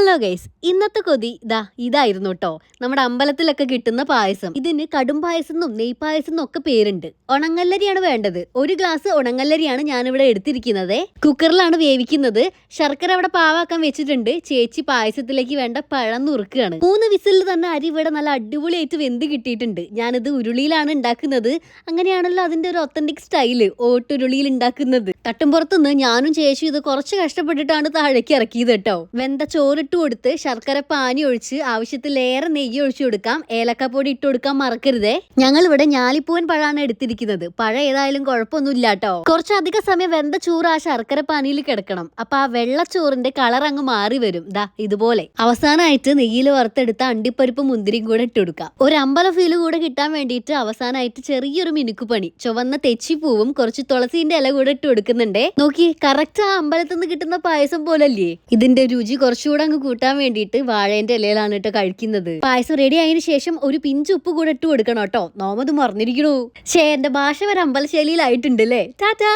Hello guys ഇന്നത്തെ കൊതി ഇതാ ഇതായിരുന്നു കേട്ടോ നമ്മുടെ അമ്പലത്തിലൊക്കെ കിട്ടുന്ന പായസം. ഇതിന് കടും പായസം എന്നും നെയ് പായസം എന്നും ഒക്കെ പേരുണ്ട്. ഉണങ്ങല്ലരിയാണ് വേണ്ടത്. ഒരു ഗ്ലാസ് ഉണങ്ങല്ലരിയാണ് ഞാനിവിടെ എടുത്തിരിക്കുന്നത്. കുക്കറിലാണ് വേവിക്കുന്നത്. ശർക്കര അവിടെ പാവാക്കാൻ വെച്ചിട്ടുണ്ട്. ചേച്ചി പായസത്തിലേക്ക് വേണ്ട പഴം നുറുക്കുകയാണ്. മൂന്ന് വിസിലിൽ തന്നെ അരി ഇവിടെ നല്ല അടിപൊളിയായിട്ട് വെന്ത് കിട്ടിയിട്ടുണ്ട്. ഞാനിത് ഉരുളിയിലാണ് ഉണ്ടാക്കുന്നത്. അങ്ങനെയാണല്ലോ അതിന്റെ ഒരു ഒത്തന്റിക് സ്റ്റൈൽ ഓട്ടുരുളിയിൽ ഉണ്ടാക്കുന്നത്. തട്ടുംപുറത്തുനിന്ന് ഞാനും ചേച്ചി ഇത് കുറച്ച് കഷ്ടപ്പെട്ടിട്ടാണ് താഴേക്ക് ഇറക്കിയത് കേട്ടോ വെന്ത ചോറിട്ട് കൊടുത്ത് ശർക്കര പാനി ഒഴിച്ച് ആവശ്യത്തിലേറെ നെയ്യ് ഒഴിച്ചു കൊടുക്കാം. ഏലക്കപ്പൊടി ഇട്ട് കൊടുക്കാൻ മറക്കരുതേ. ഞങ്ങൾ ഇവിടെ ഞാലിപ്പൂവൻ പഴമാണ് എടുത്തിരിക്കുന്നത്. പഴം ഏതായാലും കുഴപ്പമൊന്നുമില്ല കേട്ടോ കുറച്ചധികം സമയം വെന്ത ചോറ് ആ ശർക്കര പാനിയിൽ കിടക്കണം. അപ്പൊ ആ വെള്ളച്ചോറിന്റെ കളർ അങ്ങ് മാറി വരും. ദാ ഇതുപോലെ. അവസാനമായിട്ട് നെയ്യിൽ വറുത്തെടുത്ത അണ്ടിപ്പരിപ്പ് മുന്തിരിയും കൂടെ ഇട്ട് കൊടുക്കാം. ഒരു അമ്പല ഫീൽ കൂടെ കിട്ടാൻ വേണ്ടിയിട്ട് അവസാനമായിട്ട് ചെറിയൊരു മിനുക്കുപണി ചുവന്ന തെച്ചിപ്പൂവും കുറച്ച് തുളസിന്റെ ഇല കൂടെ ഇട്ട് കൊടുക്കുന്നുണ്ടേ. നോക്കി കറക്റ്റ് ആ അമ്പലത്തിൽ നിന്ന് കിട്ടുന്ന പായസം പോലല്ലേ? ഇതിന്റെ രുചി കുറച്ചുകൂടെ അങ്ങ് കൂട്ടാൻ വേണ്ടിയിട്ട് വാഴേന്റെ ഇലയിലാണ് കേട്ടോ കഴിക്കുന്നത്. പായസം റെഡി ആയതിന് ശേഷം ഒരു പിഞ്ച് ഉപ്പ് കൂടെ ഇട്ട് കൊടുക്കണം കേട്ടോ. നോമത് മറന്നിരിക്കണു. ഷേ എന്റെ ഭാഷ വരെ അമ്പലശൈലിയിലായിട്ടുണ്ട് അല്ലേ? ടാറ്റാ